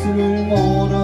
するもの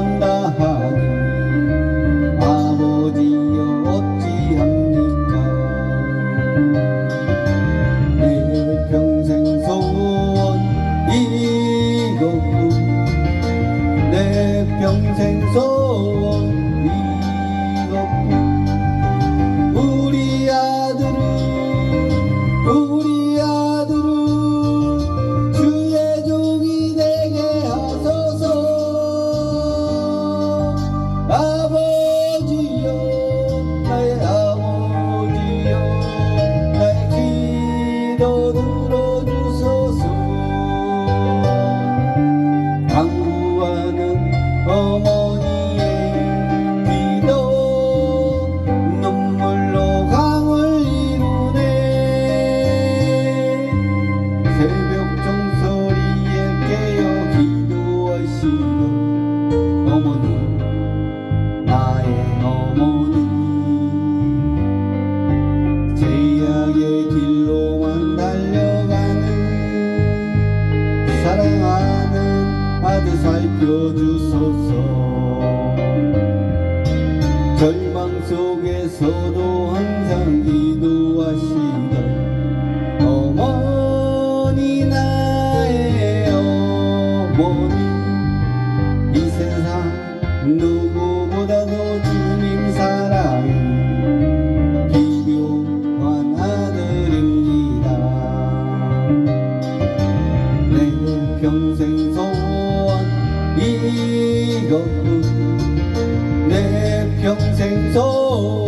모두 제약의 길로만 달려가는 사랑하는 아들 살펴주소서. 절망 속에서도 항상 기도하시 평생 소원 이어내 평생 소원.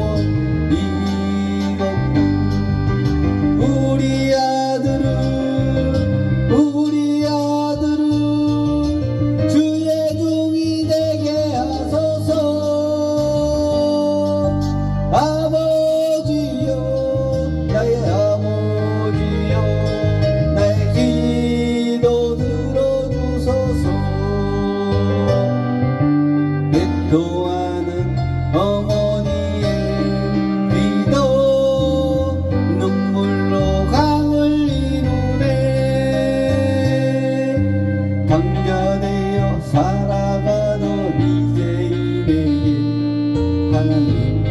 사랑하는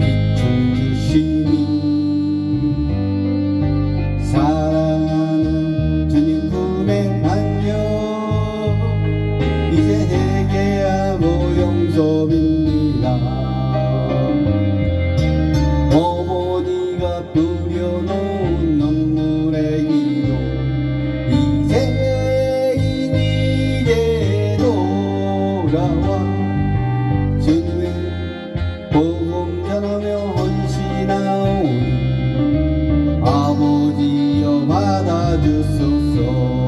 비천주시니 사랑 주님 꿈에 안녕 이제 내게야 모용섭입니다. 어머니가 뿌려놓은 눈물의 기도 이제 이제 돌아와. tomada de seu sol.